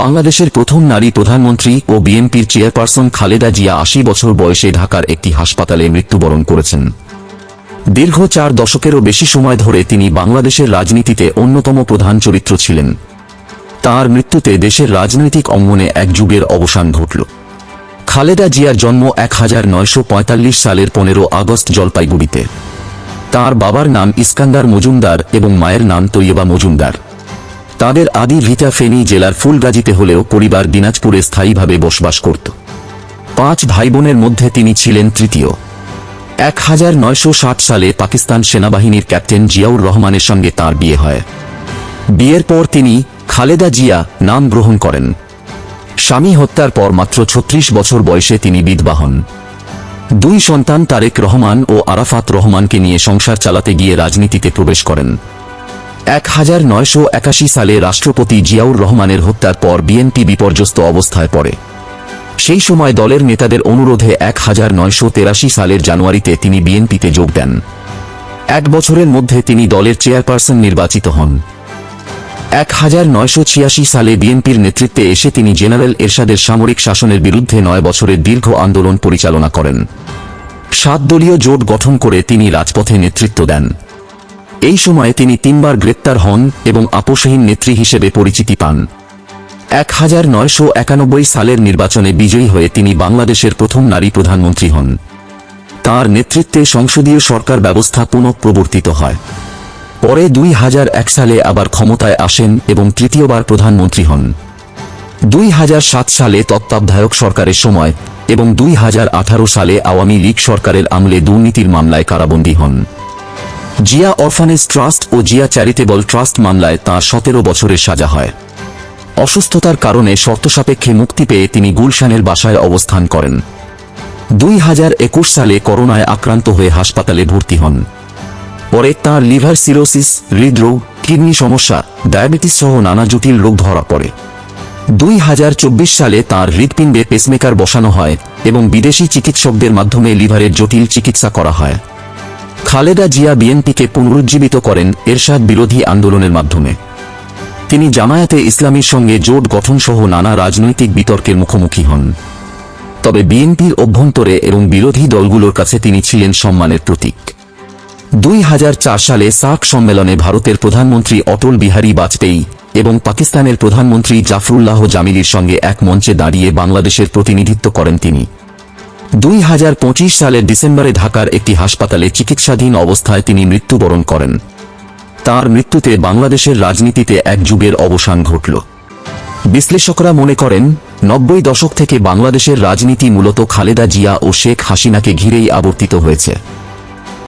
বাংলাদেশের প্রথম নারী প্রধানমন্ত্রী ও বিএনপির চেয়ারপারসন খালেদা জিয়া আশি বছর বয়সে ঢাকার একটি হাসপাতালে মৃত্যুবরণ করেছেন। দীর্ঘ চার দশকেরও বেশি সময় ধরে তিনি বাংলাদেশের রাজনীতিতে অন্যতম প্রধান চরিত্র ছিলেন। তার মৃত্যুতে দেশের রাজনৈতিক অঙ্গনে এক যুগের অবসান ঘটল। খালেদা জিয়ার জন্ম এক হাজার নয়শো পঁয়তাল্লিশ সালের পনেরো আগস্ট জলপাইগুড়িতে। তার বাবার নাম ইস্কান্দার মজুমদার এবং মায়ের নাম তৈয়বা মজুমদার। তাদের আদি ভিটা ফেনী জেলার ফুলগাজীতে হলেও পরিবার দিনাজপুরে স্থায়ীভাবে বসবাস করত। পাঁচ ভাইবোনের মধ্যে তিনি ছিলেন তৃতীয়। এক হাজার নয়শো ষাট সালে পাকিস্তান সেনাবাহিনীর ক্যাপ্টেন জিয়াউর রহমানের সঙ্গে তার বিয়ে হয়। বিয়ের পর তিনি খালেদা জিয়া নাম গ্রহণ করেন। স্বামী হত্যার পর মাত্র ছত্রিশ বছর বয়সে তিনি বিধবা হন। দুই সন্তান তারেক রহমান ও আরাফাত রহমানকে নিয়ে সংসার চালাতে গিয়ে রাজনীতিতে প্রবেশ করেন। এক হাজার নয়শো একাশি সালে রাষ্ট্রপতি জিয়াউর রহমানের হত্যার পর বিএনপি বিপর্যস্ত অবস্থায় পড়ে। সেই সময় দলের নেতাদের অনুরোধে এক হাজার নয়শো তেরাশি সালের জানুয়ারিতে তিনি বিএনপিতে যোগ দেন। এক বছরের মধ্যে তিনি দলের চেয়ারপারসন নির্বাচিত হন। এক হাজার নয়শো ছিয়াশি সালে বিএনপির নেতৃত্বে এসে তিনি জেনারেল এরশাদের সামরিক শাসনের বিরুদ্ধে নয় বছরের দীর্ঘ আন্দোলন পরিচালনা করেন। সাত দলীয় জোট গঠন করে তিনি রাজপথে নেতৃত্ব দেন। এই সময়ে তিনি তিনবার গ্রেপ্তার হন এবং আপোষহীন নেত্রী হিসেবে পরিচিতি পান। এক হাজার নয়শো একানব্বই সালের নির্বাচনে বিজয়ী হয়ে তিনি বাংলাদেশের প্রথম নারী প্রধানমন্ত্রী হন। তার নেতৃত্বে সংসদীয় সরকার ব্যবস্থা পুনঃপ্রবর্তিত হয়। পরে দুই হাজার এক সালে আবার ক্ষমতায় আসেন এবং তৃতীয়বার প্রধানমন্ত্রী হন। দুই হাজার সাত সালে তত্ত্বাবধায়ক সরকারের সময় এবং দুই হাজার আঠারো সালে আওয়ামী লীগ সরকারের আমলে দুর্নীতির মামলায় কারাবন্দী হন। জিয়া অরফানেজ ট্রাস্ট ও জিয়া চ্যারিটেবল ট্রাস্ট মামলায় তাঁর সতেরো বছরের সাজা হয়। অসুস্থতার কারণে শর্তসাপেক্ষে মুক্তি পেয়ে তিনি গুলশানের বাসায় অবস্থান করেন। দুই হাজার একুশ সালে করোনায় আক্রান্ত হয়ে হাসপাতালে ভর্তি হন। পরে তাঁর লিভার সিরোসিস, হৃদরোগ, কিডনি সমস্যা, ডায়াবেটিস সহ নানা জটিল রোগ ধরা পড়ে। দুই হাজার চব্বিশ সালে তাঁর হৃৎপিণ্ডে পেসমেকার বসানো হয় এবং বিদেশি চিকিৎসকদের মাধ্যমে লিভারের জটিল চিকিৎসা করা হয়। খালেদা জিয়া বিএনপিকে পুনরুজ্জীবিত করেন এরশাদ বিরোধী আন্দোলনের মাধ্যমে। তিনি জামায়াতে ইসলামীর সঙ্গে জোট গঠনসহ নানা রাজনৈতিক বিতর্কের মুখোমুখি হন। তবে বিএনপির অভ্যন্তরে এবং বিরোধী দলগুলোর কাছে তিনি ছিলেন সম্মানের প্রতীক। দুই হাজার চার সালে সাক সম্মেলনে ভারতের প্রধানমন্ত্রী অটল বিহারী বাজপেয়ী এবং পাকিস্তানের প্রধানমন্ত্রী জাফরুল্লাহ জামিলির সঙ্গে এক মঞ্চে দাঁড়িয়ে বাংলাদেশের প্রতিনিধিত্ব করেন তিনি। দুই হাজার পঁচিশ সালের ডিসেম্বরে ঢাকার একটি হাসপাতালে চিকিৎসাধীন অবস্থায় তিনি মৃত্যুবরণ করেন। তার মৃত্যুতে বাংলাদেশের রাজনীতিতে এক যুগের অবসান ঘটল। বিশ্লেষকরা মনে করেন, নব্বই দশক থেকে বাংলাদেশের রাজনীতি মূলত খালেদা জিয়া ও শেখ হাসিনাকে ঘিরেই আবর্তিত হয়েছে।